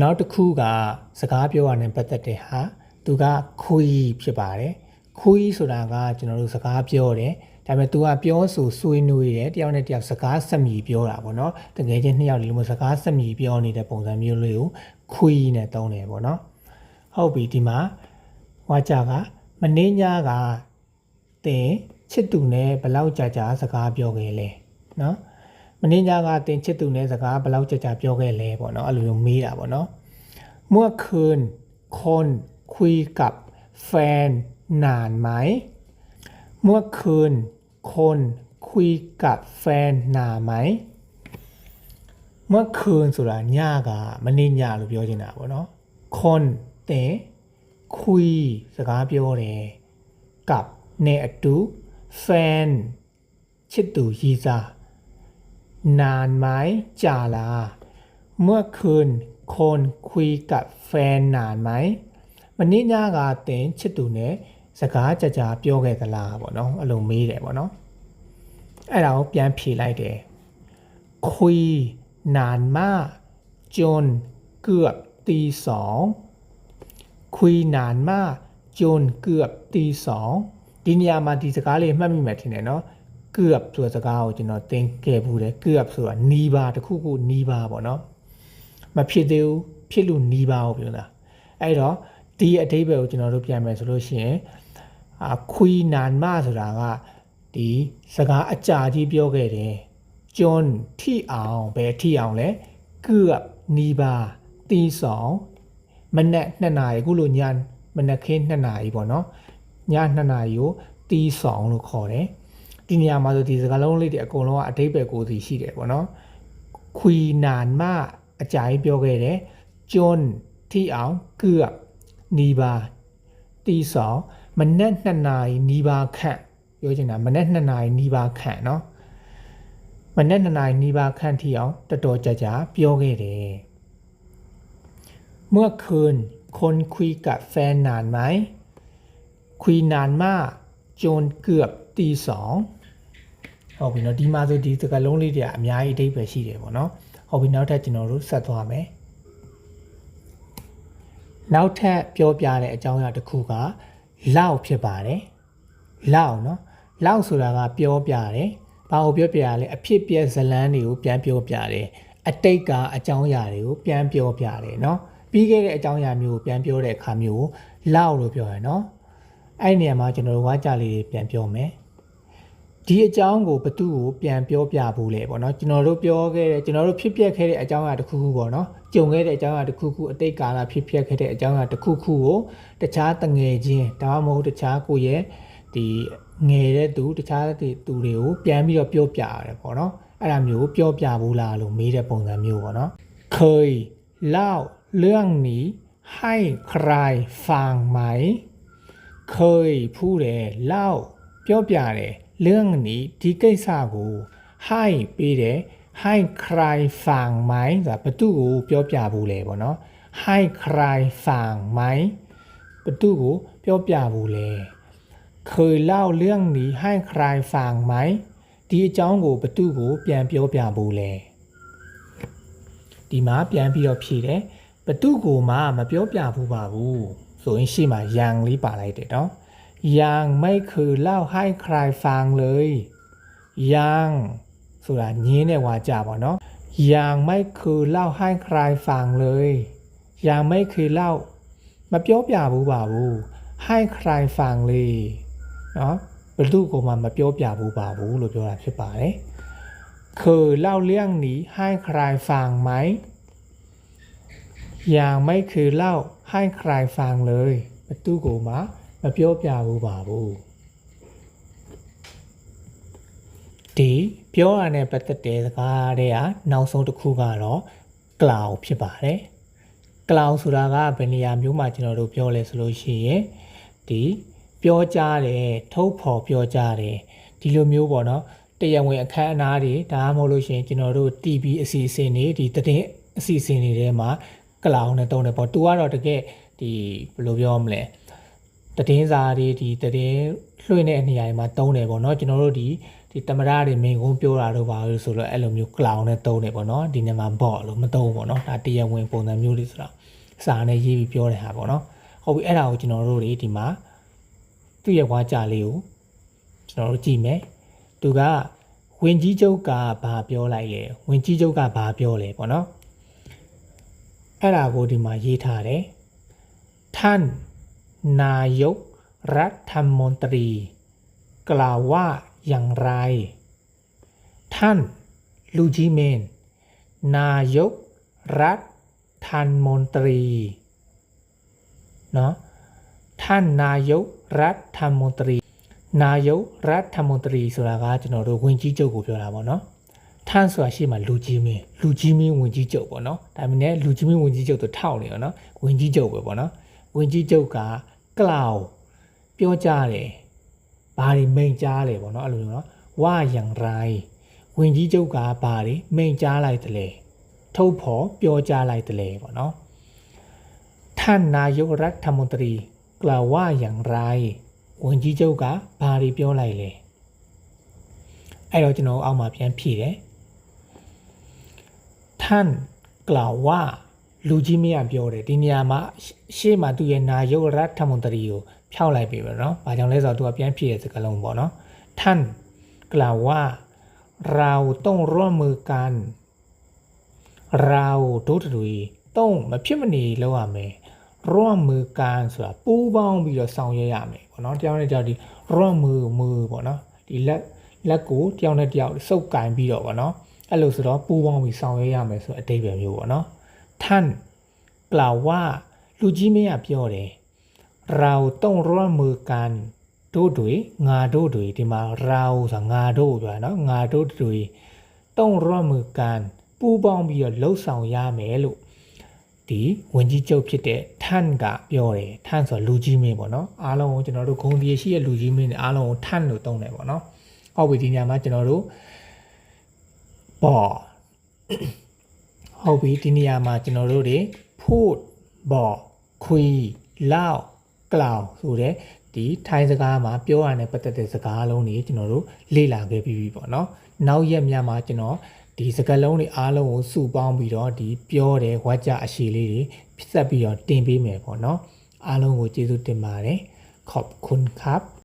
နောက်တစ်ခုကစကားပြောရတဲ့ပတ်သက်တဲ့ဟာသူကခွီးဖြစ်ပါတယ်ခွီးဆိုတာကကျွန်တော်တို့စကားပြောတယ်ဒါပေမဲ့ तू ကပြောဆိုဆွေးနွေးတယ်တယောက်နဲ့တယောက်စကားဆက်မြည်ပြောတာပေါ့နော်တကယ်ချင်းနှစ်ယောက်ဒီလိုမျိုးစကားဆက်မြည်ပြောနေတဲ့ပုံစံမျိုးလေးကိုခွီးနဲ့သုံးတယ်ပေါ့နော်ဟုတ်ပြီဒီမှာဟွာကြကမင်းညကတင်ချစ်သူနဲ့ဘလောက်ကြာကြာစကားပြောခဲ့လဲနော် မင်းညာကတင်ချစ်သူနဲ့စကားဘယ်လောက်ကြာကြာပြောခဲ့လဲပေါ့နော်အဲ့လိုမျိုးမေးတာပေါ့နော်เมื่อคืนคนคุยกับแฟนนานไหมเมื่อคืนคนคุยกับแฟนนานไหมเมื่อคืนဆိုတာညကမနေ့ညလို့ပြောချင်တာပေါ့နော်คนတင်คุยစကားပြောတယ်กับနဲ့အတူ fan ချစ်သူရည်စား นานไหมจ่าลาเมื่อคืนคนคุยกับแฟนนานไหมวันนี้ညကတင်ချစ်သူနဲ့စကားကြကြပြောခဲ့သလားပေါ့နော်အဲ့လိုမေးတယ်ပေါ့နော်အဲ့ဒါကိုပြန်ဖြေလိုက်တယ်คุยนานมากจนเกือบตีสองคุยนานมากจนเกือบตีสองဒီနေရာမှာဒီစကားလေးမှတ်မိမယ်ထင်တယ်နော် good up ဆိုတဲ့စကားကိုကျွန်တော်သင်ခဲ့ဘူးတယ် good up ဆိုတာနီးပါတခုခုနီးပါပေါ့နော်မဖြစ်သေးဘူးဖြစ်လို့နီးပါကိုပြောတာအဲ့တော့ဒီအတိပ္ပယ်ကိုကျွန်တော်တို့ပြန်မယ်ဆိုလို့ရှိရင်အခွီနာမဆိုတာကဒီစကားအကြာကြီးပြောခဲ့တယ် John ထိအောင်ဘယ်ထိအောင်လဲ good up နီးပါတီးဆောင်မနက်2နာရီခုလိုညမနက်ခင်း2နာရီပေါ့နော်ည2နာရီကိုတီးဆောင်လို့ခေါ်တယ် ဒီနေရာမှာဆိုဒီစကားလုံးလေးတွေအကုန်လုံးကအတိတ်ပဲကိုစီရှိတယ်ပေါ့နော်ခွီနန်မအကြာကြီးပြောခဲ့တယ်ကျွန်းထိအောင်เกือบနီးပါတီဆောင်မနက်2နာရီနီးပါခန့်ပြောချင်တာမနက်2နာရီနီးပါခန့်เนาะမနက်2နာရီနီးပါခန့်ထိအောင်တော်တော်ကြာကြာပြောခဲ့တယ်เมื่อคืนคนคุยกับแฟนนานไหมคุยนานมาก จนเกือบตีสอง ဟုတ်ပြီနော်ဒီမှာဆိုဒီစကားလုံးလေးတွေကအများကြီးအဓိပ္ပာယ်ရှိတယ်ပေါ့နော်ဟုတ်ပြီနောက်ထပ်ကျွန်တော်တို့ဆက်သွားမယ်နောက်ထပ်ပြောပြတဲ့အကြောင်းအရာတစ်ခုကလောက်ဖြစ်ပါတယ်လောက်နော်လောက်ဆိုတာကပြောပြတယ်ဘာကိုပြောပြရလဲအဖြစ်ပြက်ဇလန်းတွေကိုပြန်ပြောပြတယ်အတိတ်ကအကြောင်းအရာတွေကိုပြန်ပြောပြတယ်နော်ပြီးခဲ့တဲ့အကြောင်းအရာမျိုးကိုပြန်ပြောတဲ့အခါမျိုးကိုလောက်လို့ပြောရနော် အဲ့ဒီနေရာမှာကျွန်တော်တို့ဝါကြလေးတွေပြန်ပြောမယ် ဒီအကြောင်းကိုဘသူ့ကိုပြန်ပြောပြဖို့လဲပေါ့နော်ကျွန်တော်တို့ပြောခဲ့တဲ့ကျွန်တော်တို့ဖြစ်ပျက်ခဲ့တဲ့အကြောင်းအရာတစ်ခုခုပေါ့နော်ကြုံခဲ့တဲ့အကြောင်းအရာတစ်ခုခုအတိတ်ကာလဖြစ်ပျက်ခဲ့တဲ့အကြောင်းအရာတစ်ခုခုကိုတခြားတငယ်ချင်းဒါမှမဟုတ်တခြားကိုရဲ့ဒီငယ်တဲ့သူတခြားတဲ့သူတွေကိုပြန်ပြီးတော့ပြောပြရတယ်ပေါ့နော်အဲ့ဒါမျိုးကိုပြောပြဘူးလားလို့မေးတဲ့ပုံစံမျိုးပေါ့နော်เคยเล่าเรื่องนี้ให้ใครฟังไหม ခေယဖူးတယ်လောက်ပြောပြတယ်လင်းနီဒီကိစ္စကိုဟိုင်းပေးတယ်ဟိုင်းခရိုင်ဖန်မိုင်းဆိုတာဘသူ့ကိုပြောပြဘူးလဲပေါ့နော်ဟိုင်းခရိုင်ဖန်မိုင်းဘသူ့ကိုပြောပြဘူးလဲခေယလောက်လင်းနီဟိုင်းခရိုင်ဖန်မိုင်းဒီအကြောင်းကိုဘသူ့ကို ပြန်ပြောပြဘူးလဲဒီမှာပြန်ပြီးတော့ဖြေတယ်ဘသူ့ကိုမှမပြောပြဘူးပါဘူး ဆိုရင်ရှေ့မှာယံလေးပါလိုက်တယ်နော် ยังไม่เคยเล่าให้ใครฟังเลย ยังဆိုတာညင်းတဲ့ဝါကြပါเนาะยังไม่เคยเล่าให้ใครฟังเลย ยังไม่เคยเล่าမပြောပြဘူးပါဘူးให้ใครฟังเลยเนาะဘယ်သူကမှမပြောပြဘူးပါဘူးလို့ပြောတာဖြစ်ပါတယ်เคยเล่าเรื่องนี้ให้ใครฟังไหม ยังไม่เคยเล่าให้ใครฟังเลยဘယ်သူကမှ မပြောပြဘူးပါဘူးဒီပြောရတဲ့ပတ်သက်တဲ့စကားတွေကနောက်ဆုံးတစ်ခုကတော့ cloud ဖြစ်ပါတယ် cloud ဆိုတာကဘယ်နေရာမျိုးမှာကျွန်တော်တို့ပြောလဲဆိုလို့ရှိရင်ဒီပြောကြားတယ်ထုတ်ဖော်ပြောကြားတယ်ဒီလိုမျိုးပေါ့နော်တရားဝင်အခမ်းအနားတွေဒါမှမဟုတ်လို့ရှိရင်ကျွန်တော်တို့ TV အစီအစဉ်တွေဒီသတင်းအစီအစဉ်တွေထဲမှာ cloud နဲ့တုံးတယ်ပေါ့သူကတော့တကယ်ဒီဘယ်လိုပြောမလဲ တည်င်းစာတွေဒီတည်င်းလွှင့်တဲ့နေရာတွေမှာတုံးတယ်ပေါ့เนาะကျွန်တော်တို့ဒီဒီ ဒီတမရတွေမိန်ကုန်းပြောတာတော့ပါလို့ဆိုတော့အဲ့လိုမျိုး cloud နဲ့တုံးနေပေါ့နော်ဒီနေ့မှာ bot လို့မတုံးဘူးပေါ့နော်ဒါတရားဝင်ပုံစံမျိုးလေးဆိုတော့စာနဲ့ရေးပြီးပြောတဲ့ဟာပေါ့နော်ဟုတ်ပြီအဲ့ဒါကိုကျွန်တော်တို့တွေဒီမှာသူ့ရဲ့ဝါကြလေးကိုကျွန်တော်တို့ကြည့်မယ်သူကဝင်ကြီးချုပ်ကဘာပြောလိုက်လဲဝင်ကြီးချုပ်ကဘာပြောလဲပေါ့နော် အဲ့ဒါကိုဒီမှာရေးထားတယ်ท่านนายกรัฐมนตรี กล่าวว่าอย่างไร ท่านลูจิเมน นายกรัฐมนตรีเนาะท่านนายกรัฐมนตรี นายกรัฐมนตรีဆိုတာကကျွန်တော်တို့ဝင်ကြီးချုပ်ကိုပြောတာပေါ့နော်ท่า นဆိုတာရှေ့မှာလူကြီးမင်းလူကြီးမင်းဝင်ကြီးချုပ်ပေါ့နော်ဒါပေမဲ့လူကြီးမင်းဝင်ကြီးချုပ်တို့ထောက်နေရောနော်ဝင်ကြီးချုပ်ပဲပေါ့နော်ဝင်ကြီးချုပ်ကကလောက်ပြောကြတယ်ဘာတွေမိန်ကြားလဲပေါ့နော်အဲ့လိုမျိုးနော်ဝါយ៉ាងไรဝင်ကြီးချုပ်ကဘာတွေမိန်ကြားလိုက်တယ်လေထုတ်ဖော်ပြောကြားလိုက်တယ်လေပေါ့နော်ท่านนายกรัฐมนตรีกล่าวว่าอย่างไร ဝင်ကြီးချုပ်ကဘာတွေပြောလိုက်လဲအဲ့တော့ကျွန်တော်အောက်မှာပြန်ဖြည့်တယ် ท่านกล่าวว่าလူကြီးမင်းကပြောတယ်ဒီနေရာမှာရှေ့မှာသူ့ရဲ့နာယုတ်ရထမွန်တရီကိုဖျောက်လိုက်ပြီပဲเนาะ။ဘာကြောင့်လဲဆိုတော့သူကပြန်ဖြည့်တဲ့စကားလုံးပေါ့เนาะ။ท่านกล่าวว่าเราต้องร่วมมือกัน เราတို့တူต้องမဖြစ်မနေလုပ်ရမယ်ร่วมมือกันဆိုတာပူးပေါင်းပြီးတော့ဆောင်ရွက်ရမယ်ပေါ့နော်တယောက်နဲ့တယောက်ဒီร่วมมือมือပေါ့နော်ဒီလက်လက်ကိုတယောက်နဲ့တယောက်စုပ်ကင်ပြီးတော့ပေါ့နော် အဲ့လိုဆိုတော့ပူးပေါင်းပြီးဆောင်ရွက်ရမယ်ဆိုအတိတ်ပဲမျိုးပေါ့နော်ท่านกล่าวว่าလူကြီးမင်းကပြောတယ်เราต้องร่วมมือกันတို့တွေငါတို့တွေဒီမှာเราဆိုတာငါတို့ပြောတာเนาะငါတို့တွေต้องร่วมมือกันပူးပေါင်းပြီးတော့လှုပ်ဆောင်ရမယ်လို့ဒီဝင်ကြီးချုပ်ဖြစ်တဲ့ထန်ကပြောတယ်ထန်ဆိုလူကြီးမင်းပေါ့နော်အားလုံးကိုကျွန်တော်တို့ဂုံဒီရှိရဲ့လူကြီးမင်းနဲ့အားလုံးကိုထန်လို့သုံးတယ်ပေါ့နော်ဟုတ်ပြီဒီညမှာကျွန်တော်တို့ ပေါ်ဟုတ်ပြီဒီနေရာမှာကျွန်တော်တို့တွေ food ဘော်ခွေလောက် cloud ဆိုတဲ့ဒီထိုင်းစကားမှာပြောရတဲ့ပတ်သက်တဲ့စကားလုံးတွေကျွန်တော်တို့လေ့လာခဲ့ပြီးပြီပေါ့နော်နောက်ရက်များမှာကျွန်တော်ဒီစကားလုံးတွေအားလုံးကိုစုပေါင်းပြီးတော့ဒီပြောတဲ့ဝါကြအရှိလေးတွေဆက်ပြီးတော့တင်ပေးမယ်ပေါ့နော်အားလုံးကိုကျေးဇူးတင်ပါတယ်ขอบคุณครับ